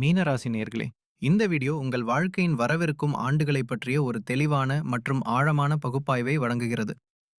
மீனராசி நேர்களே இந்த வீடியோ உங்கள் வாழ்க்கையின் வரவிருக்கும் ஆண்டுகளை பற்றிய ஒரு தெளிவான மற்றும் ஆழமான பகுப்பாய்வை வழங்குகிறது.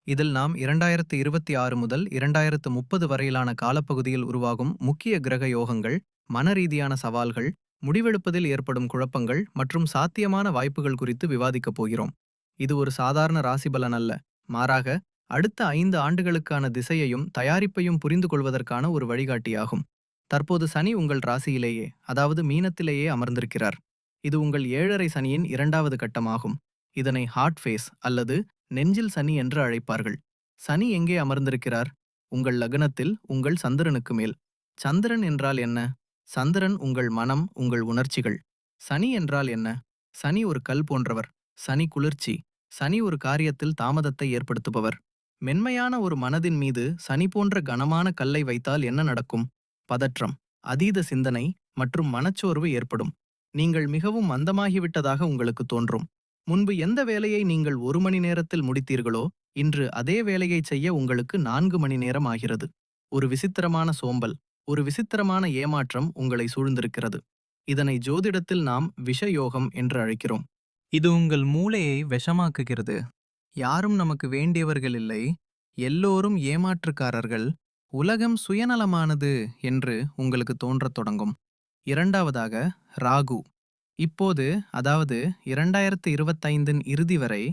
இதில் நாம் இரண்டாயிரத்து இருபத்தி ஆறு முதல் இரண்டாயிரத்து முப்பது வரையிலான காலப்பகுதியில் உருவாகும் முக்கிய கிரக யோகங்கள் மனரீதியான சவால்கள் முடிவெடுப்பதில் ஏற்படும் குழப்பங்கள் மற்றும் சாத்தியமான வாய்ப்புகள் குறித்து விவாதிக்கப் போகிறோம். இது ஒரு சாதாரண ராசிபலன் அல்ல. மாறாக அடுத்த ஐந்து ஆண்டுகளுக்கான திசையையும் தயாரிப்பையும் புரிந்து கொள்வதற்கான ஒரு வழிகாட்டியாகும். தற்போது சனி உங்கள் ராசியிலேயே அதாவது மீனத்திலேயே அமர்ந்திருக்கிறார். இது உங்கள் ஏழரை சனியின் இரண்டாவது கட்டமாகும். இதனை ஹார்ட் ஃபேஸ் அல்லது நெஞ்சில் சனி என்று அழைப்பார்கள். சனி எங்கே அமர்ந்திருக்கிறார்? உங்கள் லக்னத்தில் உங்கள் சந்திரனுக்கு மேல். சந்திரன் என்றால் என்ன? சந்திரன் உங்கள் மனம் உங்கள் உணர்ச்சிகள். சனி என்றால் என்ன? சனி ஒரு கல் போன்றவர். சனி குளிர்ச்சி. சனி ஒரு காரியத்தில் தாமதத்தை ஏற்படுத்துபவர். மென்மையான ஒரு மனதின் மீது சனி போன்ற கனமான கல்லை வைத்தால் என்ன நடக்கும்? பதற்றம் அதீத சிந்தனை மற்றும் மனச்சோர்வு ஏற்படும். நீங்கள் மிகவும் மந்தமாகிவிட்டதாக உங்களுக்கு தோன்றும். முன்பு எந்த வேலையை நீங்கள் ஒரு மணி நேரத்தில் முடித்தீர்களோ இன்று அதே வேலையை செய்ய உங்களுக்கு நான்கு மணி நேரம் ஆகிறது. ஒரு விசித்திரமான சோம்பல் ஒரு விசித்திரமான ஏமாற்றம் உங்களை சூழ்ந்திருக்கிறது. இதனை ஜோதிடத்தில் நாம் விஷயோகம் என்று அழைக்கிறோம். இது உங்கள் மூளையை விஷமாக்குகிறது. யாரும் நமக்கு வேண்டியவர்கள் இல்லை. எல்லோரும் ஏமாற்றுக்காரர்கள். உலகம் சுயநலமானது என்று உங்களுக்கு தோன்றத் தொடங்கும். இரண்டாவதாக ராகு. இப்போது அதாவது இரண்டாயிரத்து இருபத்தைந்தின் இறுதி வரை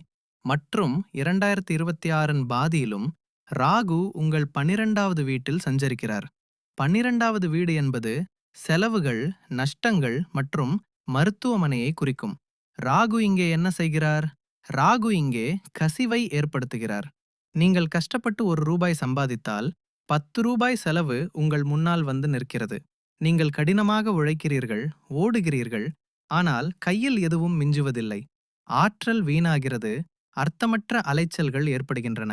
மற்றும் இரண்டாயிரத்து இருபத்தி ஆறின் பாதியிலும் ராகு உங்கள் பன்னிரண்டாவது வீட்டில் சஞ்சரிக்கிறார். பன்னிரண்டாவது வீடு என்பது செலவுகள் நஷ்டங்கள் மற்றும் மருத்துவமனையை குறிக்கும். ராகு இங்கே என்ன செய்கிறார்? ராகு இங்கே கசிவை ஏற்படுத்துகிறார். நீங்கள் கஷ்டப்பட்டு ஒரு ரூபாய் சம்பாதித்தால் பத்து ரூபாய் செலவு உங்கள் முன்னால் வந்து நிற்கிறது. நீங்கள் கடினமாக உழைக்கிறீர்கள் ஓடுகிறீர்கள் ஆனால் கையில் எதுவும் மிஞ்சுவதில்லை. ஆற்றல் வீணாகிறது அர்த்தமற்ற அலைச்சல்கள் ஏற்படுகின்றன.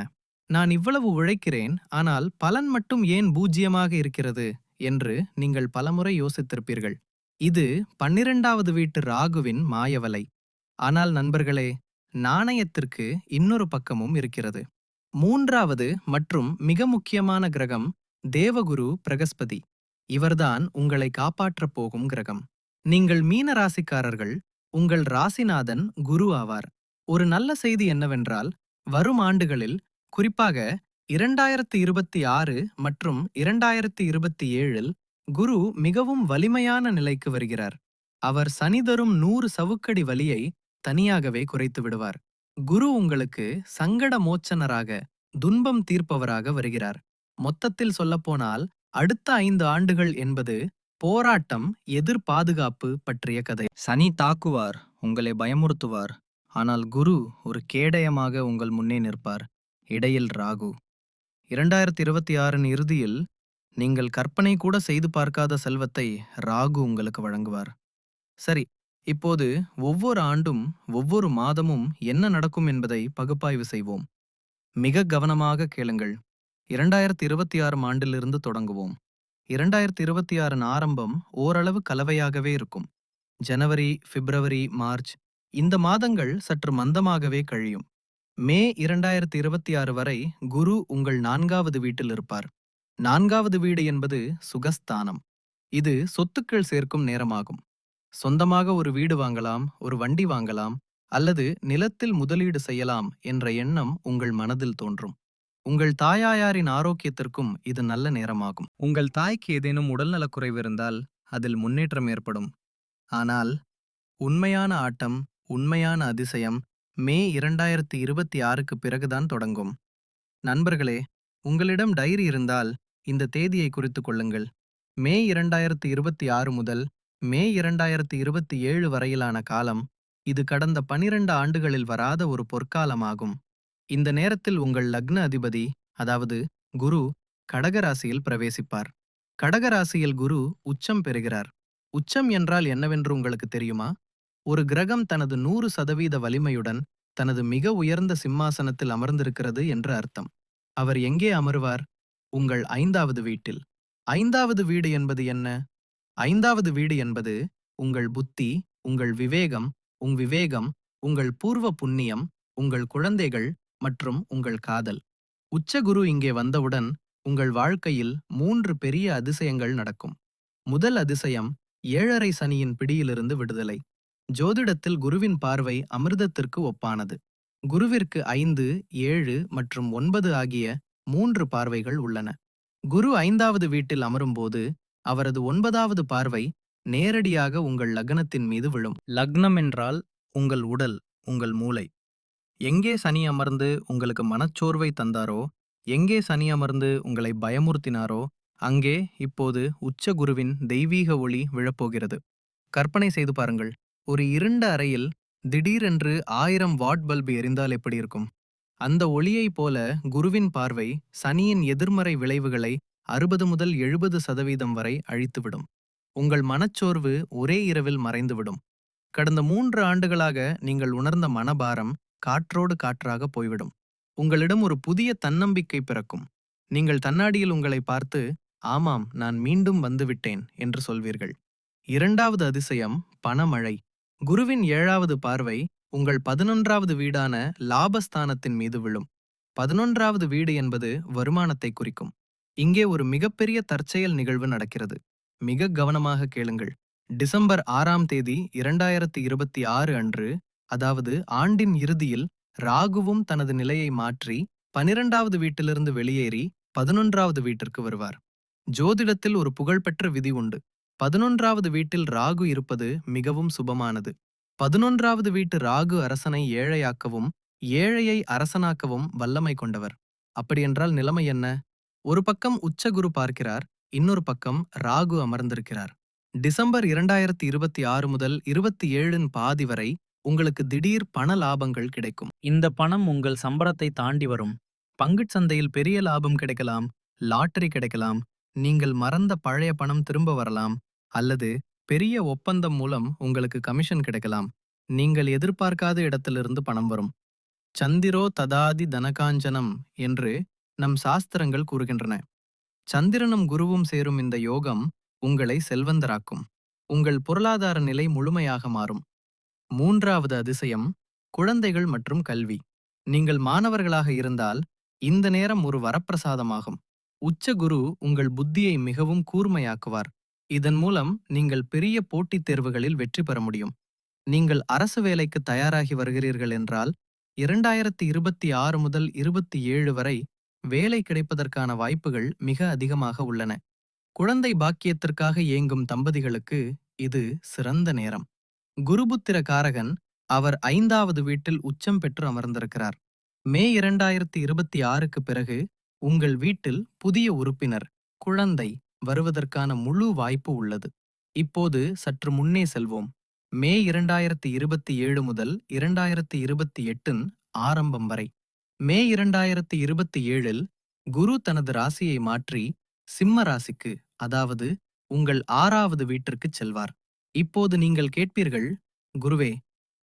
நான் இவ்வளவு உழைக்கிறேன் ஆனால் பலன் மட்டும் ஏன் பூஜ்யமாக இருக்கிறது? என்று நீங்கள் பலமுறை யோசித்திருப்பீர்கள். இது பன்னிரண்டாவது வீட்டு ராகுவின் மாயவலை. ஆனால் நண்பர்களே நாணயத்திற்கு இன்னொரு பக்கமும் இருக்கிறது. மூன்றாவது மற்றும் மிக முக்கியமான கிரகம் தேவகுரு பிரகஸ்பதி. இவர்தான் உங்களை காப்பாற்றப் போகும் கிரகம். நீங்கள் மீன ராசிக்காரர்கள் உங்கள் ராசிநாதன் குரு ஆவார். ஒரு நல்ல செய்தி என்னவென்றால் வரும் ஆண்டுகளில் குறிப்பாக இரண்டாயிரத்து இருபத்தி ஆறு மற்றும் இரண்டாயிரத்து இருபத்தி ஏழில் குரு மிகவும் வலிமையான நிலைக்கு வருகிறார். அவர் சனி தரும் நூறு சவுக்கடி வலியை தனியாகவே குறைத்து விடுவார். குரு உங்களுக்கு சங்கட மோச்சனராக துன்பம் தீர்ப்பவராக வருகிறார். மொத்தத்தில் சொல்லப்போனால் அடுத்த ஐந்து ஆண்டுகள் என்பது போராட்டம் எதிர் பாதுகாப்பு பற்றிய கதை. சனி தாக்குவார் உங்களை பயமுறுத்துவார். ஆனால் குரு ஒரு கேடயமாக உங்கள் முன்னே நிற்பார். இடையில் ராகு. இரண்டாயிரத்தி இருபத்தி ஆறின் இறுதியில் நீங்கள் கற்பனை கூட செய்து பார்க்காத செல்வத்தை ராகு உங்களுக்கு வழங்குவார். சரி இப்போது ஒவ்வொரு ஆண்டும் ஒவ்வொரு மாதமும் என்ன நடக்கும் என்பதை பகுப்பாய்வு செய்வோம். மிக கவனமாக கேளுங்கள். இரண்டாயிரத்தி இருபத்தி ஆறு ஆண்டிலிருந்து தொடங்குவோம். இரண்டாயிரத்தி இருபத்தி ஆறின் ஆரம்பம் ஓரளவு கலவையாகவே இருக்கும். ஜனவரி பிப்ரவரி மார்ச் இந்த மாதங்கள் சற்று மந்தமாகவே கழியும். மே இரண்டாயிரத்தி இருபத்தி ஆறு வரை குரு உங்கள் நான்காவது வீட்டில் இருப்பார். நான்காவது வீடு என்பது சுகஸ்தானம். இது சொத்துக்கள் சேர்க்கும் நேரமாகும். சொந்தமாக ஒரு வீடு வாங்கலாம் ஒரு வண்டி வாங்கலாம் அல்லது நிலத்தில் முதலீடு செய்யலாம் என்ற எண்ணம் உங்கள் மனதில் தோன்றும். உங்கள் தாயாயாரின் ஆரோக்கியத்திற்கும் இது நல்ல நேரமாகும். உங்கள் தாய்க்கு ஏதேனும் உடல்நலக்குறைவு இருந்தால் அதில் முன்னேற்றம் ஏற்படும். ஆனால் உண்மையான ஆட்டம் உண்மையான அதிசயம் மே இரண்டாயிரத்தி இருபத்தி ஆறுக்கு பிறகுதான் தொடங்கும். நண்பர்களே உங்களிடம் டைரி இருந்தால் இந்த தேதியை குறித்துக் கொள்ளுங்கள். மே இரண்டாயிரத்தி இருபத்தி ஆறு முதல் மே இரண்டாயிரத்தி இருபத்தி ஏழு வரையிலான காலம் இது கடந்த பனிரெண்டு ஆண்டுகளில் வராத ஒரு பொற்காலமாகும். இந்த நேரத்தில் உங்கள் லக்ன அதிபதி அதாவது குரு கடகராசியில் பிரவேசிப்பார். கடகராசியில் குரு உச்சம் பெறுகிறார். உச்சம் என்றால் என்னவென்று உங்களுக்கு தெரியுமா? ஒரு கிரகம் தனது நூறு சதவீத வலிமையுடன் தனது மிக உயர்ந்த சிம்மாசனத்தில் அமர்ந்திருக்கிறது என்று அர்த்தம். அவர் எங்கே அமருவார்? உங்கள் ஐந்தாவது வீட்டில். ஐந்தாவது வீடு என்பது என்ன? ஐந்தாவது வீடு என்பது உங்கள் புத்தி உங்கள் விவேகம் உங் விவேகம் உங்கள் பூர்வ புண்ணியம் உங்கள் குழந்தைகள் மற்றும் உங்கள் காதல். உச்சகுரு இங்கே வந்தவுடன் உங்கள் வாழ்க்கையில் மூன்று பெரிய அதிசயங்கள் நடக்கும். முதல் அதிசயம் ஏழரை சனியின் பிடியிலிருந்து விடுதலை. ஜோதிடத்தில் குருவின் பார்வை அமிர்தத்திற்கு ஒப்பானது. குருவிற்கு ஐந்து ஏழு மற்றும் ஒன்பது ஆகிய மூன்று பார்வைகள் உள்ளன. குரு ஐந்தாவது வீட்டில் அமரும்போது அவரது ஒன்பதாவது பார்வை நேரடியாக உங்கள் லக்னத்தின் மீது விழும். லக்னம் என்றால் உங்கள் உடல் உங்கள் மூளை. எங்கே சனி அமர்ந்து உங்களுக்கு மனச்சோர்வை தந்தாரோ எங்கே சனி அமர்ந்து உங்களை பயமுறுத்தினாரோ அங்கே இப்போது உச்ச குருவின் தெய்வீக ஒளி விழப்போகிறது. கற்பனை செய்து பாருங்கள். ஒரு இருண்ட அறையில் திடீரென்று ஆயிரம் வாட் பல்பு எரிந்தால் எப்படி இருக்கும்? அந்த ஒளியைப் போல குருவின் பார்வை சனியின் எதிர்மறை விளைவுகளை அறுபது முதல் எழுபது சதவீதம் வரை அழித்துவிடும். உங்கள் மனச்சோர்வு ஒரே இரவில் மறைந்துவிடும். கடந்த மூன்று ஆண்டுகளாக நீங்கள் உணர்ந்த மனபாரம் காற்றோடு காற்றாக போய்விடும். உங்களிடம் ஒரு புதிய தன்னம்பிக்கை பிறக்கும். நீங்கள் தன்னாடியில் உங்களை பார்த்து ஆமாம் நான் மீண்டும் வந்துவிட்டேன் என்று சொல்வீர்கள். இரண்டாவது அதிசயம் பணமழை. குருவின் ஏழாவது பார்வை உங்கள் பதினொன்றாவது வீடான லாபஸ்தானத்தின் மீது விழும். பதினொன்றாவது வீடு என்பது வருமானத்தை குறிக்கும். இங்கே ஒரு மிகப்பெரிய தற்செயல் நிகழ்வு நடக்கிறது. மிக கவனமாக கேளுங்கள். டிசம்பர் ஆறாம் தேதி இரண்டாயிரத்தி இருபத்தி ஆறு அன்று அதாவது ஆண்டின் இறுதியில் ராகுவும் தனது நிலையை மாற்றி பனிரெண்டாவது வீட்டிலிருந்து வெளியேறி பதினொன்றாவது வீட்டிற்கு வருவார். ஜோதிடத்தில் ஒரு புகழ்பெற்ற விதி உண்டு. பதினொன்றாவது வீட்டில் ராகு இருப்பது மிகவும் சுபமானது. பதினொன்றாவது வீட்டு ராகு அரசனை ஏழையாக்கவும் ஏழையை அரசனாக்கவும் வல்லமை கொண்டவர். அப்படியென்றால் நிலைமை என்ன? ஒரு பக்கம் உச்சகுரு பார்க்கிறார் இன்னொரு பக்கம் ராகு அமர்ந்திருக்கிறார். டிசம்பர் இரண்டாயிரத்தி இருபத்தி ஆறு முதல் இருபத்தி ஏழின் பாதி வரை உங்களுக்கு திடீர் பண லாபங்கள் கிடைக்கும். இந்த பணம் உங்கள் சம்பளத்தை தாண்டி வரும். பங்குச் சந்தையில் பெரிய லாபம் கிடைக்கலாம் லாட்டரி கிடைக்கலாம் நீங்கள் மறந்த பழைய பணம் திரும்ப வரலாம் அல்லது பெரிய ஒப்பந்தம் மூலம் உங்களுக்கு கமிஷன் கிடைக்கலாம். நீங்கள் எதிர்பார்க்காத இடத்திலிருந்து பணம் வரும். சந்திரோ ததாதி தனகாஞ்சனம் என்று நம் சாஸ்திரங்கள் கூறுகின்றன. சந்திரனும் குருவும் சேரும் இந்த யோகம் உங்களை செல்வந்தராக்கும். உங்கள் பொருளாதார நிலை முழுமையாக மாறும். மூன்றாவது அதிசயம் குழந்தைகள் மற்றும் கல்வி. நீங்கள் மாணவர்களாக இருந்தால் இந்த நேரம் ஒரு வரப்பிரசாதமாகும். உச்ச குரு உங்கள் புத்தியை மிகவும் கூர்மையாக்குவார். இதன் மூலம் நீங்கள் பெரிய போட்டித் தேர்வுகளில் வெற்றி பெற முடியும். நீங்கள் அரசு வேலைக்கு தயாராகி வருகிறீர்கள் என்றால் இரண்டாயிரத்தி இருபத்தி ஆறு முதல் இருபத்தி ஏழு வரை வேலை கிடைப்பதற்கான வாய்ப்புகள் மிக அதிகமாக உள்ளன. குழந்தை பாக்கியத்திற்காக இயங்கும் தம்பதிகளுக்கு இது சிறந்த நேரம். குருபுத்திர காரகன் அவர் ஐந்தாவது வீட்டில் உச்சம் பெற்று அமர்ந்திருக்கிறார். மே இரண்டாயிரத்தி இருபத்தி ஆறுக்கு பிறகு உங்கள் வீட்டில் புதிய உறுப்பினர் குழந்தை வருவதற்கான முழு வாய்ப்பு உள்ளது. இப்போது சற்று முன்னே செல்வோம். மே இரண்டாயிரத்தி இருபத்தி ஏழு முதல் இரண்டாயிரத்தி இருபத்தி எட்டின் ஆரம்பம் வரை. மே இரண்டாயிரத்தி இருபத்தி ஏழில் குரு தனது ராசியை மாற்றி சிம்ம ராசிக்கு அதாவது உங்கள் ஆறாவது வீட்டிற்குச் செல்வார். இப்போது நீங்கள் கேட்பீர்கள் குருவே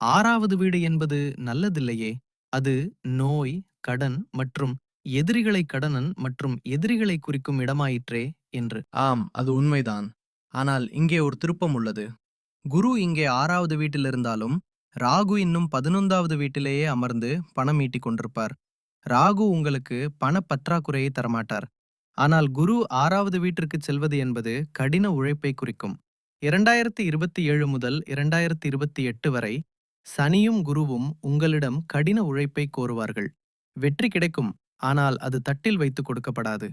ஆறாவது வீடு என்பது நல்லதில்லையே. அது நோய் கடன் மற்றும் எதிரிகளை கடனன் மற்றும் எதிரிகளை குறிக்கும் இடமாயிற்றே என்று. ஆம் அது உண்மைதான். ஆனால் இங்கே ஒரு திருப்பம் உள்ளது. குரு இங்கே ஆறாவது வீட்டில் இருந்தாலும் ராகு இன்னும் பதினொன்றாவது வீட்டிலேயே அமர்ந்து பணம் ஈட்டிக் கொண்டிருப்பார். ராகு உங்களுக்கு பண பற்றாக்குறையை தரமாட்டார். ஆனால் குரு ஆறாவது வீட்டிற்கு செல்வது என்பது கடின உழைப்பை குறிக்கும். இரண்டாயிரத்தி இருபத்தி ஏழு முதல் இரண்டாயிரத்தி இருபத்தி எட்டு வரை சனியும் குருவும் உங்களிடம் கடின உழைப்பை கோருவார்கள். வெற்றி கிடைக்கும் ஆனால் அது தட்டில் வைத்து கொடுக்கப்படாது.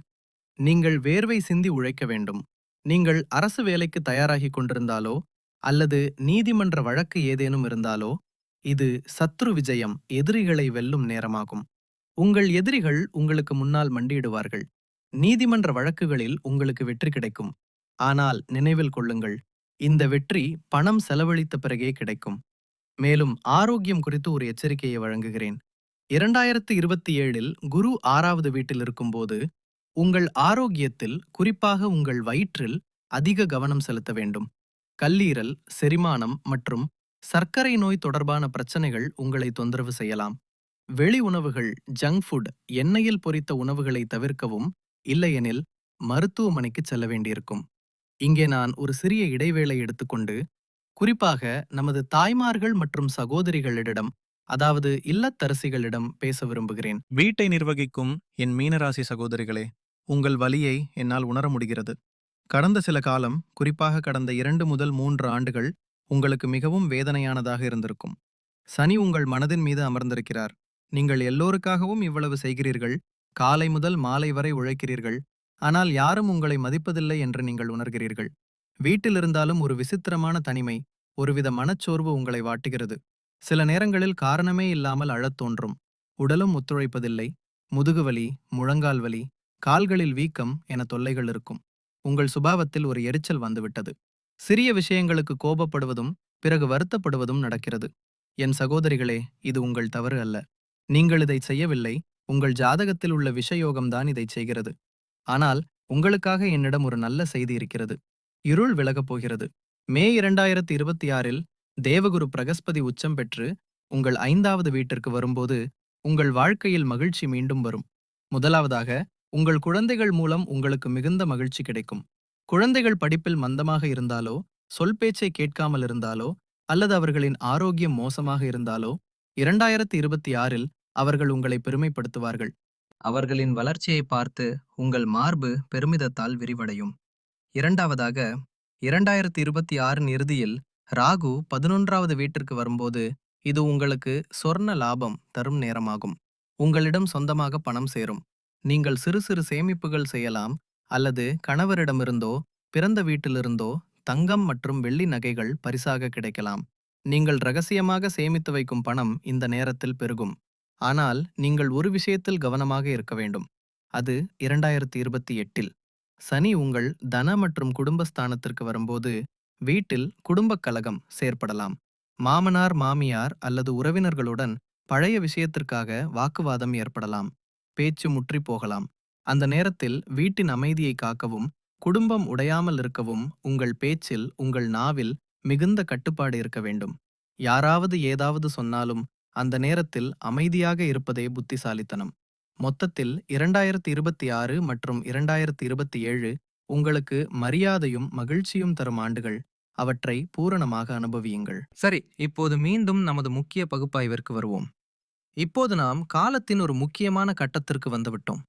நீங்கள் வேர்வை சிந்தி உழைக்க வேண்டும். நீங்கள் அரசு வேலைக்கு தயாராகிக் கொண்டிருந்தாலோ அல்லது நீதிமன்ற வழக்கு ஏதேனும் இருந்தாலோ இது சத்ரு விஜயம் எதிரிகளை வெல்லும் நேரமாகும். உங்கள் எதிரிகள் உங்களுக்கு முன்னால் மண்டியிடுவார்கள். நீதிமன்ற வழக்குகளில் உங்களுக்கு வெற்றி கிடைக்கும். ஆனால் நினைவில் கொள்ளுங்கள் இந்த வெற்றி பணம் செலவழித்த பிறகே கிடைக்கும். மேலும் ஆரோக்கியம் குறித்து ஒரு எச்சரிக்கையை வழங்குகிறேன். இரண்டாயிரத்து இருபத்தி ஏழில் குரு ஆறாவது வீட்டில் இருக்கும்போது உங்கள் ஆரோக்கியத்தில் குறிப்பாக உங்கள் வயிற்றில் அதிக கவனம் செலுத்த வேண்டும். கல்லீரல் செரிமானம் மற்றும் சர்க்கரை நோய் தொடர்பான பிரச்சனைகள் உங்களை தொந்தரவு செய்யலாம். வெளி உணவுகள் ஜங்க் ஃபுட் எண்ணெயில் பொரித்த உணவுகளை தவிர்க்கவும் இல்லையெனில் மருத்துவமனைக்கு செல்ல வேண்டியிருக்கும். இங்கே நான் ஒரு சிறிய இடைவேளை எடுத்துக்கொண்டு குறிப்பாக நமது தாய்மார்கள் மற்றும் சகோதரிகளிடம் அதாவது இல்லத்தரசிகளிடம் பேச விரும்புகிறேன். வீட்டை நிர்வகிக்கும் என் மீனராசி சகோதரிகளே உங்கள் வலியை என்னால் உணர முடிகிறது. கடந்த சில காலம் குறிப்பாக கடந்த இரண்டு முதல் மூன்று ஆண்டுகள் உங்களுக்கு மிகவும் வேதனையானதாக இருந்திருக்கும். சனி உங்கள் மனதின் மீது அமர்ந்திருக்கிறார். நீங்கள் எல்லோருக்காகவும் இவ்வளவு செய்கிறீர்கள் காலை முதல் மாலை வரை உழைக்கிறீர்கள் ஆனால் யாரும் உங்களை மதிப்பதில்லை என்று நீங்கள் உணர்கிறீர்கள். வீட்டில் இருந்தாலும் ஒரு விசித்திரமான தனிமை ஒருவித மனச்சோர்வு உங்களை வாட்டுகிறது. சில நேரங்களில் காரணமே இல்லாமல் அழத் தோன்றும். உடலும் ஒத்துழைப்பதில்லை முதுகுவலி முழங்கால் வலி கால்களில் வீக்கம் என தொல்லைகள் இருக்கும். உங்கள் சுபாவத்தில் ஒரு எரிச்சல் வந்துவிட்டது. சிறிய விஷயங்களுக்கு கோபப்படுவதும் பிறகு வருத்தப்படுவதும் நடக்கிறது. என் சகோதரிகளே இது உங்கள் தவறு அல்ல. நீங்கள் இதை செய்யவில்லை. உங்கள் ஜாதகத்தில் உள்ள விஷயோகம்தான் இதைச் செய்கிறது. ஆனால் உங்களுக்காக என்னிடம் ஒரு நல்ல செய்தி இருக்கிறது. இருள் விலகப் போகிறது. மே இரண்டாயிரத்தி இருபத்தி ஆறில் தேவகுரு பிரகஸ்பதி உச்சம் பெற்று உங்கள் ஐந்தாவது வீட்டிற்கு வரும்போது உங்கள் வாழ்க்கையில் மகிழ்ச்சி மீண்டும் வரும். முதலாவதாக உங்கள் குழந்தைகள் மூலம் உங்களுக்கு மிகுந்த மகிழ்ச்சி கிடைக்கும். குழந்தைகள் படிப்பில் மந்தமாக இருந்தாலோ சொல் பேச்சை கேட்காமல் இருந்தாலோ அல்லது அவர்களின் ஆரோக்கியம் மோசமாக இருந்தாலோ இரண்டாயிரத்தி இருபத்தி ஆறில் அவர்கள் உங்களை பெருமைப்படுத்துவார்கள். அவர்களின் வளர்ச்சியை பார்த்து உங்கள் மார்பு பெருமிதத்தால் விரிவடையும். இரண்டாவதாக இரண்டாயிரத்தி இருபத்தி ஆறின் இறுதியில் ராகு பதினொன்றாவது வீட்டிற்கு வரும்போது இது உங்களுக்கு சொர்ண லாபம் தரும் நேரமாகும். உங்களிடம் சொந்தமாக பணம் சேரும். நீங்கள் சிறு சிறு சேமிப்புகள் செய்யலாம் அல்லது கணவரிடமிருந்தோ பிறந்த வீட்டிலிருந்தோ தங்கம் மற்றும் வெள்ளி நகைகள் பரிசாக கிடைக்கலாம். நீங்கள் ரகசியமாக சேமித்து வைக்கும் பணம் இந்த நேரத்தில் பெருகும். ஆனால் நீங்கள் ஒரு விஷயத்தில் கவனமாக இருக்க வேண்டும். அது இரண்டாயிரத்தி இருபத்தி எட்டில் சனி உங்கள் தன மற்றும் குடும்பஸ்தானத்திற்கு வரும்போது வீட்டில் குடும்பக் கலகம் செயற்படலாம். மாமனார் மாமியார் அல்லது உறவினர்களுடன் பழைய விஷயத்திற்காக வாக்குவாதம் ஏற்படலாம். பேச்சு முற்றி போகலாம். அந்த நேரத்தில் வீட்டின் அமைதியை காக்கவும் குடும்பம் உடையாமல் இருக்கவும் உங்கள் பேச்சில் உங்கள் நாவில் மிகுந்த கட்டுப்பாடு இருக்க வேண்டும். யாராவது ஏதாவது சொன்னாலும் அந்த நேரத்தில் அமைதியாக இருப்பதே புத்திசாலித்தனம். மொத்தத்தில் இரண்டாயிரத்தி இருபத்தி ஆறு மற்றும் இரண்டாயிரத்தி இருபத்தி ஏழு உங்களுக்கு மரியாதையும் மகிழ்ச்சியும் தரும் ஆண்டுகள். அவற்றை பூரணமாக அனுபவியுங்கள். சரி இப்போது மீண்டும் நமது முக்கிய பகுப்பாய்விற்கு வருவோம். இப்போது நாம் காலத்தின் ஒரு முக்கியமான கட்டத்திற்கு வந்துவிட்டோம்.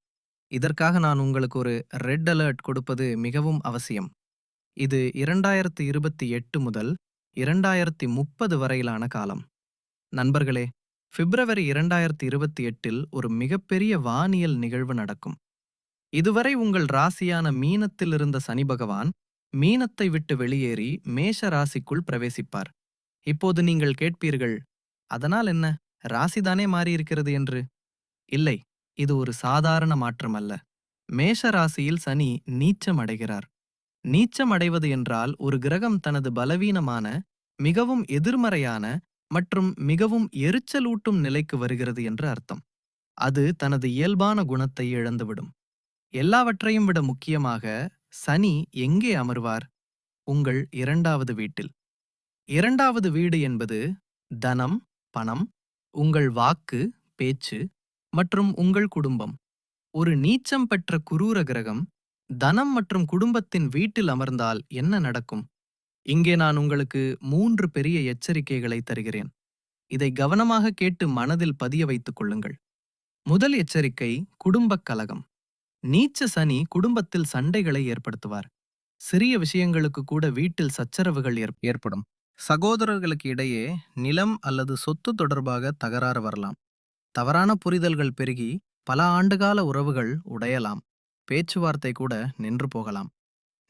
இதற்காக நான் உங்களுக்கு ஒரு ரெட் அலர்ட் கொடுப்பது மிகவும் அவசியம். இது இரண்டாயிரத்தி இருபத்தி எட்டு முதல் இரண்டாயிரத்தி முப்பது வரையிலான காலம். நண்பர்களே பிப்ரவரி இரண்டாயிரத்தி இருபத்தி எட்டில் ஒரு மிகப்பெரிய வானியல் நிகழ்வு நடக்கும். இதுவரை உங்கள் ராசியான மீனத்தில் இருந்த சனி பகவான் மீனத்தை விட்டு வெளியேறி மேஷ ராசிக்குள் பிரவேசிப்பார். இப்போது நீங்கள் கேட்பீர்கள் அதனால் என்ன? ராசிதானே மாறியிருக்கிறது என்று? இல்லை இது ஒரு சாதாரண மாற்றம் அல்ல. மேஷ ராசியில் சனி நீச்சம் அடைகிறார். நீச்சம் அடைவது என்றால் ஒரு கிரகம் தனது பலவீனமான மிகவும் எதிர்மறையான மற்றும் மிகவும் எரிச்சலூட்டும் நிலைக்கு வருகிறது என்று அர்த்தம். அது தனது இயல்பான குணத்தை இழந்துவிடும். எல்லாவற்றையும் விட முக்கியமாக சனி எங்கே அமர்வார்? உங்கள் இரண்டாவது வீட்டில். இரண்டாவது வீடு என்பது தனம் பணம் உங்கள் வாக்கு பேச்சு மற்றும் உங்கள் குடும்பம். ஒரு நீச்சம் பெற்ற குரூர கிரகம் தனம் மற்றும் குடும்பத்தின் வீட்டில் அமர்ந்தால் என்ன நடக்கும்? இங்கே நான் உங்களுக்கு மூன்று பெரிய எச்சரிக்கைகளை தருகிறேன். இதை கவனமாக கேட்டு மனதில் பதிய வைத்துக் கொள்ளுங்கள். முதல் எச்சரிக்கை குடும்பக் கலகம். நீச்ச சனி குடும்பத்தில் சண்டைகளை ஏற்படுத்துவார். சிறிய விஷயங்களுக்கு கூட வீட்டில் சச்சரவுகள் ஏற்படும். சகோதரர்களுக்கு இடையே நிலம் அல்லது சொத்து தொடர்பாக தகராறு வரலாம். தவறான புரிதல்கள் பெருகி பல ஆண்டுகால உறவுகள் உடையலாம். பேச்சுவார்த்தை கூட நின்று போகலாம்.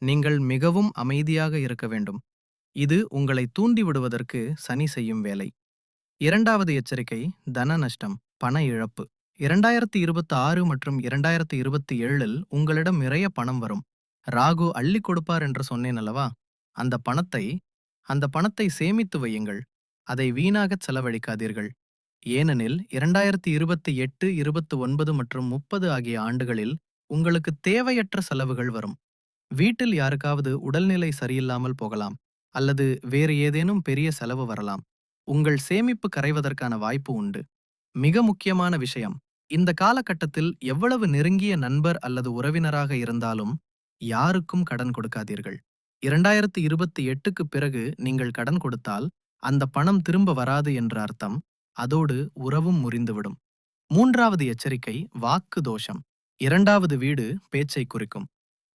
நீங்கள் மிகவும் அமைதியாக இருக்க வேண்டும். இது உங்களை தூண்டிவிடுவதற்கு சனி செய்யும் வேலை. இரண்டாவது எச்சரிக்கை தன நஷ்டம் பண இழப்பு. இரண்டாயிரத்தி இருபத்தி ஆறு மற்றும் இரண்டாயிரத்தி இருபத்தி ஏழில் உங்களிடம் நிறைய பணம் வரும். ராகு அள்ளி கொடுப்பார் என்று சொன்னேன் அல்லவா? அந்த பணத்தை அந்த பணத்தை சேமித்து வையுங்கள். அதை வீணாகச் செலவழிக்காதீர்கள். ஏனெனில் இரண்டாயிரத்தி இருபத்தி எட்டு இருபத்தி ஒன்பது மற்றும் முப்பது ஆகிய ஆண்டுகளில் உங்களுக்கு தேவையற்ற செலவுகள் வரும். வீட்டில் யாருக்காவது உடல்நிலை சரியில்லாமல் போகலாம் அல்லது வேறு ஏதேனும் பெரிய செலவு வரலாம். உங்கள் சேமிப்பு கரைவதற்கான வாய்ப்பு உண்டு. மிக முக்கியமான விஷயம் இந்த காலகட்டத்தில் எவ்வளவு நெருங்கிய நண்பர் அல்லது உறவினராக இருந்தாலும் யாருக்கும் கடன் கொடுக்காதீர்கள். இரண்டாயிரத்தி இருபத்தி எட்டுக்கு பிறகு நீங்கள் கடன் கொடுத்தால் அந்த பணம் திரும்ப வராது என்ற அர்த்தம் அதோடு உறவும் முறிந்துவிடும். மூன்றாவது எச்சரிக்கை வாக்கு தோஷம். இரண்டாவது வீடு பேச்சை குறிக்கும்.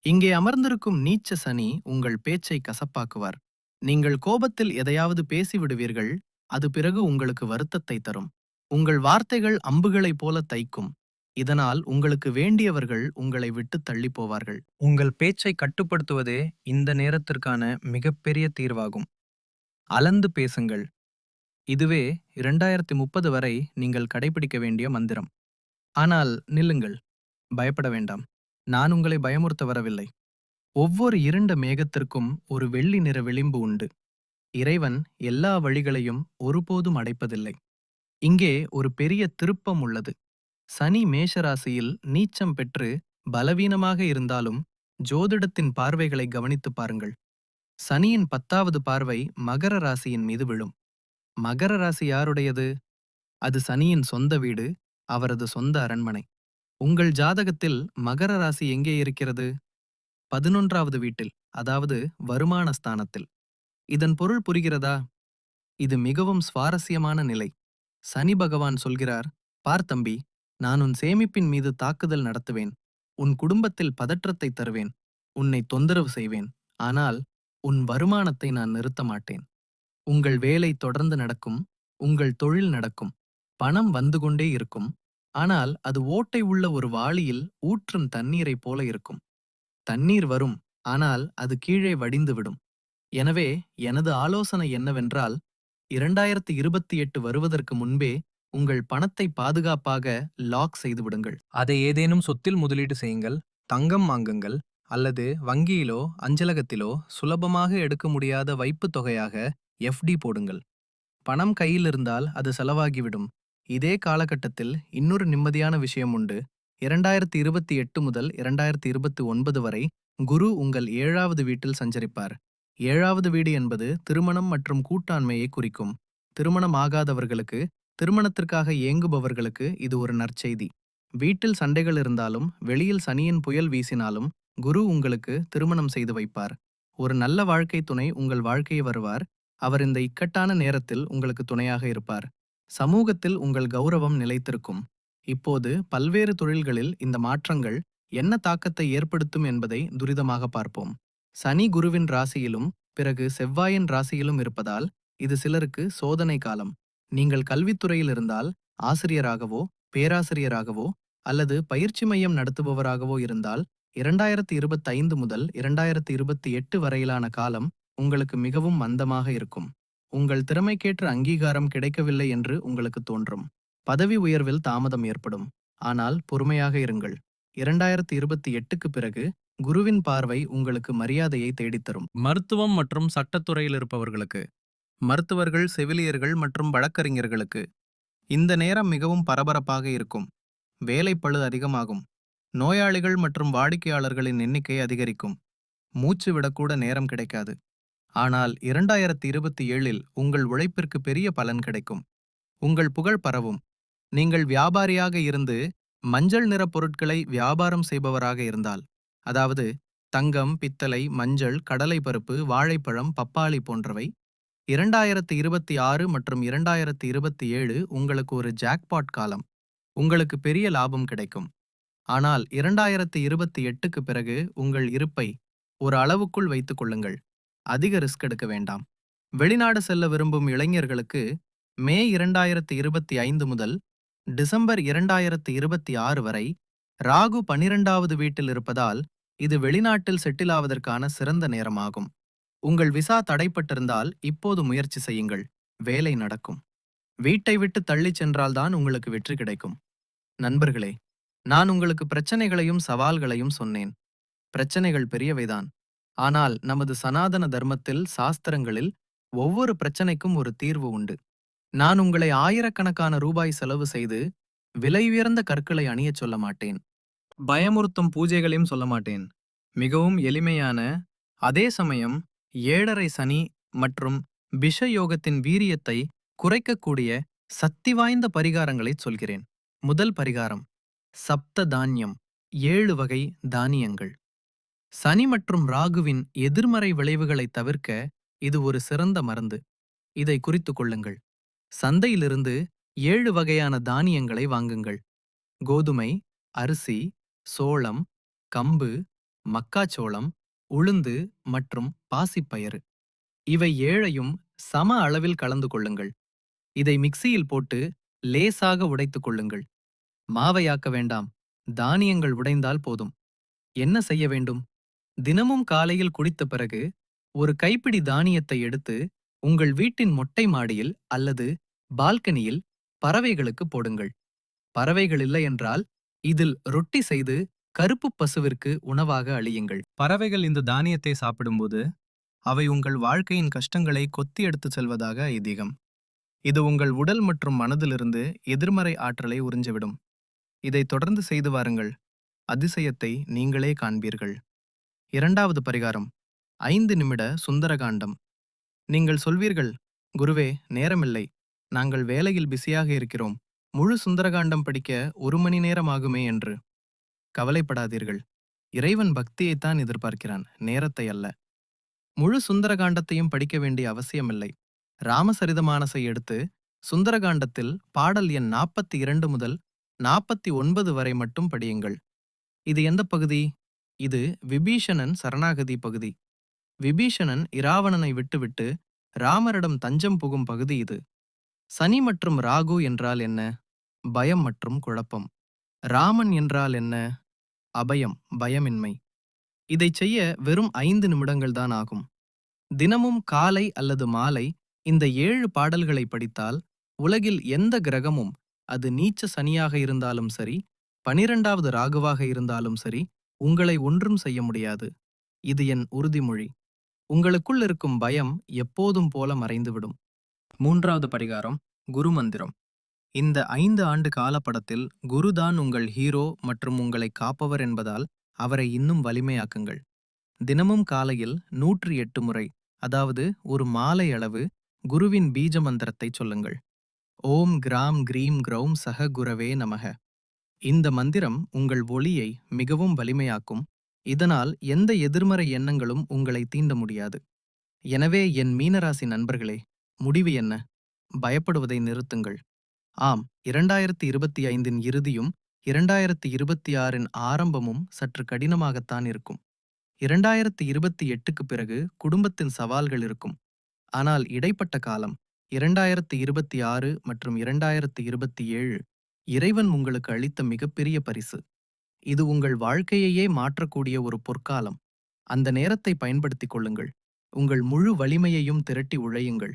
இங்கே அமர்ந்திருக்கும் நீச்ச சனி உங்கள் பேச்சை கசப்பாக்குவார். நீங்கள் கோபத்தில் எதையாவது பேசிவிடுவீர்கள் அது பிறகு உங்களுக்கு வருத்தத்தை தரும். உங்கள் வார்த்தைகள் அம்புகளைப் போல தைக்கும். இதனால் உங்களுக்கு வேண்டியவர்கள் உங்களை விட்டு தள்ளிப் போவார்கள். உங்கள் பேச்சை கட்டுப்படுத்துவதே இந்த நேரத்திற்கான மிகப்பெரிய தீர்வாகும். அளந்து பேசுங்கள். இதுவே இரண்டாயிரத்தி முப்பது வரை நீங்கள் கடைபிடிக்க வேண்டிய மந்திரம். ஆனால் நில்லுங்கள். பயப்பட வேண்டாம். நான் உங்களை பயமுறுத்த வரவில்லை. ஒவ்வொரு இருண்ட மேகத்திற்கும் ஒரு வெள்ளி நிற விளிம்பு உண்டு. இறைவன் எல்லா வழிகளையும் ஒருபோதும் அடைப்பதில்லை. இங்கே ஒரு பெரிய திருப்பம் உள்ளது. சனி மேஷராசியில் நீச்சம் பெற்று பலவீனமாக இருந்தாலும் ஜோதிடத்தின் பார்வைகளை கவனித்துப் பாருங்கள். சனியின் பத்தாவது பார்வை மகர ராசியின் மீது விழும். மகர ராசி யாருடையது? அது சனியின் சொந்த வீடு அவரது சொந்த அரண்மனை. உங்கள் ஜாதகத்தில் மகர ராசி எங்கே இருக்கிறது? பதினொன்றாவது வீட்டில் அதாவது வருமான ஸ்தானத்தில். இதன் பொருள் புரிகிறதா? இது மிகவும் சுவாரஸ்யமான நிலை. சனி பகவான் சொல்கிறார் பார்த்தம்பி நான் உன் சேமிப்பின் மீது தாக்குதல் நடத்துவேன். உன் குடும்பத்தில் பதற்றத்தை தருவேன். உன்னை தொந்தரவு செய்வேன். ஆனால் உன் வருமானத்தை நான் நிறுத்த மாட்டேன். உங்கள் வேலை தொடர்ந்து நடக்கும். உங்கள் தொழில் நடக்கும். பணம் வந்து கொண்டே இருக்கும். ஆனால் அது ஓட்டை உள்ள ஒரு வாளியில் ஊற்றும் தண்ணீரைப் போல இருக்கும். தண்ணீர் வரும். ஆனால் அது கீழே வடிந்துவிடும். எனவே எனது ஆலோசனை என்னவென்றால் இரண்டாயிரத்து இருபத்தி எட்டு வருவதற்கு முன்பே உங்கள் பணத்தை பாதுகாப்பாக லாக் செய்துவிடுங்கள். அதை ஏதேனும் சொத்தில் முதலீடு செய்யுங்கள் தங்கம் வாங்குங்கள் அல்லது வங்கியிலோ அஞ்சலகத்திலோ சுலபமாக எடுக்க முடியாத வைப்புத் தொகையாக எஃப்டி போடுங்கள். பணம் கையில் இருந்தால் அது செலவாகிவிடும். இதே காலகட்டத்தில் இன்னொரு நிம்மதியான விஷயம் உண்டு. இரண்டாயிரத்தி இருபத்தி எட்டு முதல் இரண்டாயிரத்தி இருபத்தி ஒன்பது வரை குரு உங்கள் ஏழாவது வீட்டில் சஞ்சரிப்பார். ஏழாவது வீடு என்பது திருமணம் மற்றும் கூட்டாண்மையை குறிக்கும். திருமணம் ஆகாதவர்களுக்கு திருமணத்திற்காக ஏங்குபவர்களுக்கு இது ஒரு நற்செய்தி. வீட்டில் சண்டைகள் இருந்தாலும் வெளியில் சனியின் புயல் வீசினாலும் குரு உங்களுக்கு திருமணம் செய்து வைப்பார். ஒரு நல்ல வாழ்க்கை துணை உங்கள் வாழ்க்கையை வருவார். அவர் இந்த இக்கட்டான நேரத்தில் உங்களுக்கு துணையாக இருப்பார். சமூகத்தில் உங்கள் கௌரவம் நிலைத்திருக்கும். இப்போது பல்வேறு தொழில்களில் இந்த மாற்றங்கள் என்ன தாக்கத்தை ஏற்படுத்தும் என்பதை துரிதமாக பார்ப்போம். சனி குருவின் ராசியிலும் பிறகு செவ்வாயின் ராசியிலும் இருப்பதால் இது சிலருக்கு சோதனை காலம். நீங்கள் கல்வித்துறையில் இருந்தால் ஆசிரியராகவோ பேராசிரியராகவோ அல்லது பயிற்சி மையம் நடத்துபவராகவோ இருந்தால் இரண்டாயிரத்தி இருபத்தைந்து முதல் இரண்டாயிரத்தி இருபத்தி எட்டு வரையிலான காலம் உங்களுக்கு மிகவும் மந்தமாக இருக்கும். உங்கள் திறமைக்கேற்ற அங்கீகாரம் கிடைக்கவில்லை என்று உங்களுக்கு தோன்றும். பதவி உயர்வில் தாமதம் ஏற்படும். ஆனால் பொறுமையாக இருங்கள். இரண்டாயிரத்தி இருபத்தி எட்டுக்கு பிறகு குருவின் பார்வை உங்களுக்கு மரியாதையை தேடித்தரும். மருத்துவம் மற்றும் சட்டத்துறையில் இருப்பவர்களுக்கு மருத்துவர்கள் செவிலியர்கள் மற்றும் வழக்கறிஞர்களுக்கு இந்த நேரம் மிகவும் பரபரப்பாக இருக்கும். வேலைப்பழு அதிகமாகும். நோயாளிகள் மற்றும் வாடிக்கையாளர்களின் எண்ணிக்கை அதிகரிக்கும். மூச்சு விடக்கூட நேரம் கிடைக்காது. ஆனால் இரண்டாயிரத்தி இருபத்தி ஏழில் உங்கள் உழைப்பிற்கு பெரிய பலன் கிடைக்கும். உங்கள் புகழ் பரவும். நீங்கள் வியாபாரியாக இருந்து மஞ்சள் நிற பொருட்களை வியாபாரம் செய்பவராக இருந்தால் அதாவது தங்கம் பித்தளை மஞ்சள் கடலை பருப்பு வாழைப்பழம் பப்பாளி போன்றவை இரண்டாயிரத்தி இருபத்தி ஆறு மற்றும் இரண்டாயிரத்தி இருபத்தி ஏழு உங்களுக்கு ஒரு ஜாக்பாட் காலம். உங்களுக்கு பெரிய லாபம் கிடைக்கும். ஆனால் இரண்டாயிரத்தி இருபத்தி எட்டுக்கு பிறகு உங்கள் இருப்பை ஒரு அளவுக்குள் வைத்துக் கொள்ளுங்கள். அதிக ரிஸ்க் எடுக்க வேண்டாம். வெளிநாடு செல்ல விரும்பும் இளைஞர்களுக்கு மே இரண்டாயிரத்தி இருபத்தி ஐந்து முதல் டிசம்பர் இரண்டாயிரத்தி இருபத்தி ஆறு வரை ராகு பனிரெண்டாவது வீட்டில் இருப்பதால் இது வெளிநாட்டில் செட்டிலாவதற்கான சிறந்த நேரமாகும். உங்கள் விசா தடைப்பட்டிருந்தால் இப்போது முயற்சி செய்யுங்கள். வேலை நடக்கும். வீட்டை விட்டு தள்ளிச் சென்றால்தான் உங்களுக்கு வெற்றி கிடைக்கும். நண்பர்களே நான் உங்களுக்கு பிரச்சனைகளையும் சவால்களையும் சொன்னேன். பிரச்சனைகள் பெரியவைதான். ஆனால் நமது சனாதன தர்மத்தில் சாஸ்திரங்களில் ஒவ்வொரு பிரச்சனைக்கும் ஒரு தீர்வு உண்டு. நான் உங்களை ஆயிரக்கணக்கான ரூபாய் செலவு செய்து விலை உயர்ந்த கற்களை அணியச் சொல்ல மாட்டேன். பயமுறுத்தும் பூஜைகளையும் சொல்ல மாட்டேன். மிகவும் எளிமையான அதே சமயம் ஏழரை சனி மற்றும் பிஷ யோகத்தின் வீரியத்தை குறைக்கக்கூடிய சக்தி வாய்ந்த பரிகாரங்களைச் சொல்கிறேன். முதல் பரிகாரம் சப்த தானியம் ஏழு வகை தானியங்கள். சனி மற்றும் ராகுவின் எதிர்மறை விளைவுகளை தவிர்க்க இது ஒரு சிறந்த மருந்து. இதை குறித்துக் கொள்ளுங்கள். சந்தையிலிருந்து ஏழு வகையான தானியங்களை வாங்குங்கள். கோதுமை அரிசி சோளம் கம்பு மக்காச்சோளம் உளுந்து மற்றும் பாசிப்பயறு. இவை ஏழையும் சம அளவில் கலந்து கொள்ளுங்கள். இதை மிக்சியில் போட்டு லேசாக உடைத்துக் கொள்ளுங்கள். மாவையாக்க வேண்டாம். தானியங்கள் உடைந்தால் போதும். என்ன செய்ய வேண்டும்? தினமும் காலையில் குடித்த பிறகு ஒரு கைப்பிடி தானியத்தை எடுத்து உங்கள் வீட்டின் மொட்டை மாடியில் அல்லது பால்கனியில் பறவைகளுக்கு போடுங்கள். பறவைகள் இல்லை என்றால் இதில் ரொட்டி செய்து கருப்பு பசுவிற்கு உணவாக அழியுங்கள். பறவைகள் இந்த தானியத்தை சாப்பிடும்போது அவை உங்கள் வாழ்க்கையின் கஷ்டங்களை கொத்தி எடுத்துச் செல்வதாக ஐதீகம். இது உங்கள் உடல் மற்றும் மனதிலிருந்து எதிர்மறை ஆற்றலை உறிஞ்சிவிடும். இதை தொடர்ந்து செய்து வாருங்கள். அதிசயத்தை நீங்களே காண்பீர்கள். இரண்டாவது பரிகாரம். ஐந்து நிமிட சுந்தரகாண்டம். நீங்கள் சொல்வீர்கள் குருவே நேரமில்லை. நாங்கள் வேலையில் பிஸியாக இருக்கிறோம். முழு சுந்தரகாண்டம் படிக்க ஒரு மணி நேரம் ஆகுமே என்று. கவலைப்படாதீர்கள். இறைவன் பக்தியைத்தான் எதிர்பார்க்கிறான் நேரத்தை அல்ல. முழு சுந்தரகாண்டத்தையும் படிக்க வேண்டிய அவசியமில்லை. ராமசரிதமானசை எடுத்து சுந்தரகாண்டத்தில் பாடல் எண் நாற்பத்தி இரண்டு முதல் நாற்பத்தி ஒன்பது வரை மட்டும் படியுங்கள். இது எந்த பகுதி? இது விபீஷணன் சரணாகதி பகுதி. விபீஷணன் இராவணனை விட்டுவிட்டு ராமரிடம் தஞ்சம் புகும் பகுதி இது. சனி மற்றும் ராகு என்றால் என்ன? பயம் மற்றும் குழப்பம். ராமன் என்றால் என்ன? அபயம் பயமின்மை. இதைச் செய்ய வெறும் ஐந்து நிமிடங்கள்தான் ஆகும். தினமும் காலை அல்லது மாலை இந்த ஏழு பாடல்களை படித்தால் உலகில் எந்த கிரகமும் அது நீச்ச சனியாக இருந்தாலும் சரி பனிரெண்டாவது ராகுவாக இருந்தாலும் சரி உங்களை ஒன்றும் செய்ய முடியாது. இது என் உறுதிமொழி. உங்களுக்குள் இருக்கும் பயம் எப்போதும் போல மறைந்துவிடும். மூன்றாவது பரிகாரம் குரு மந்திரம். இந்த ஐந்து ஆண்டு காலப்படத்தில் குருதான் உங்கள் ஹீரோ மற்றும் உங்களை காப்பவர் என்பதால் அவரை இன்னும் வலிமையாக்குங்கள். தினமும் காலையில் நூற்றி எட்டு முறை அதாவது ஒரு மாலை அளவு குருவின் பீஜ மந்திரத்தை சொல்லுங்கள். ஓம் கிராம் கிரீம் கிரௌம் சக குரவே நமக. இந்த மந்திரம் உங்கள் ஒளியை மிகவும் வலிமையாக்கும். இதனால் எந்த எதிர்மறை எண்ணங்களும் உங்களை தீண்ட முடியாது. எனவே என் மீனராசி நண்பர்களே முடிவு என்ன? பயப்படுவதை நிறுத்துங்கள். ஆம் இரண்டாயிரத்தி இருபத்தி ஐந்தின் இறுதியும் இரண்டாயிரத்தி இருபத்தி ஆறின் ஆரம்பமும் சற்று கடினமாகத்தான் இருக்கும். இரண்டாயிரத்தி இருபத்தி எட்டுக்கு பிறகு குடும்பத்தின் சவால்கள் இருக்கும். ஆனால் இடைப்பட்ட காலம் இரண்டாயிரத்தி இருபத்தி ஆறு மற்றும் இரண்டாயிரத்தி இருபத்தி ஏழு இறைவன் உங்களுக்கு அளித்த மிகப்பெரிய பரிசு. இது உங்கள் வாழ்க்கையையே மாற்றக்கூடிய ஒரு பொற்காலம். அந்த நேரத்தை பயன்படுத்திக் கொள்ளுங்கள். உங்கள் முழு வலிமையையும் திரட்டி உழையுங்கள்.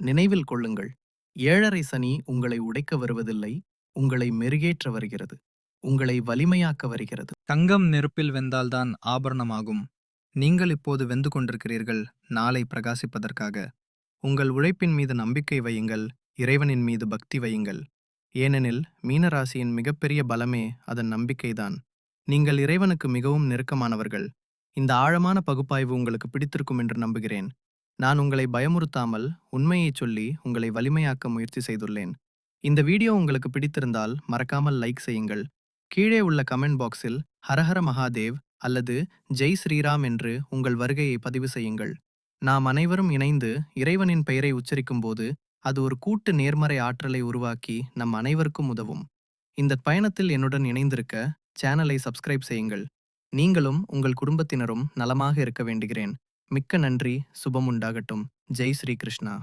நினைவில் கொள்ளுங்கள். ஏழரை சனி உங்களை உடைக்க வருவதில்லை உங்களை மெருகேற்ற வருகிறது உங்களை வலிமையாக்க வருகிறது. தங்கம் நெருப்பில் வெந்தால்தான் ஆபரணமாகும். நீங்கள் இப்போது வெந்து கொண்டிருக்கிறீர்கள் நாளை பிரகாசிப்பதற்காக. உங்கள் உழைப்பின் மீது நம்பிக்கை வையுங்கள் இறைவனின் மீது பக்தி வையுங்கள். ஏனெனில் மீனராசியின் மிகப்பெரிய பலமே அதன் நம்பிக்கைதான். நீங்கள் இறைவனுக்கு மிகவும் நெருக்கமானவர்கள். இந்த ஆழமான பகுப்பாய்வு உங்களுக்கு பிடித்திருக்கும் என்று நம்புகிறேன். நான் உங்களை பயமுறுத்தாமல் உண்மையைச் சொல்லி உங்களை வலிமையாக்க முயற்சி செய்துள்ளேன். இந்த வீடியோ உங்களுக்கு பிடித்திருந்தால் மறக்காமல் லைக் செய்யுங்கள். கீழே உள்ள கமெண்ட் பாக்ஸில் ஹரஹர மகாதேவ் அல்லது ஜெய் ஸ்ரீராம் என்று உங்கள் வருகையை பதிவு செய்யுங்கள். நாம் அனைவரும் இணைந்து இறைவனின் பெயரை உச்சரிக்கும்போது அது ஒரு கூட்டு நேர்மறை ஆற்றலை உருவாக்கி நம் அனைவருக்கும் உதவும். இந்த பயணத்தில் என்னுடன் இணைந்திருக்க சேனலை சப்ஸ்கிரைப் செய்யுங்கள். நீங்களும் உங்கள் குடும்பத்தினரும் நலமாக இருக்க வேண்டுகிறேன். மிக்க நன்றி. சுபமுண்டாகட்டும் ஜெய் ஸ்ரீ கிருஷ்ணா.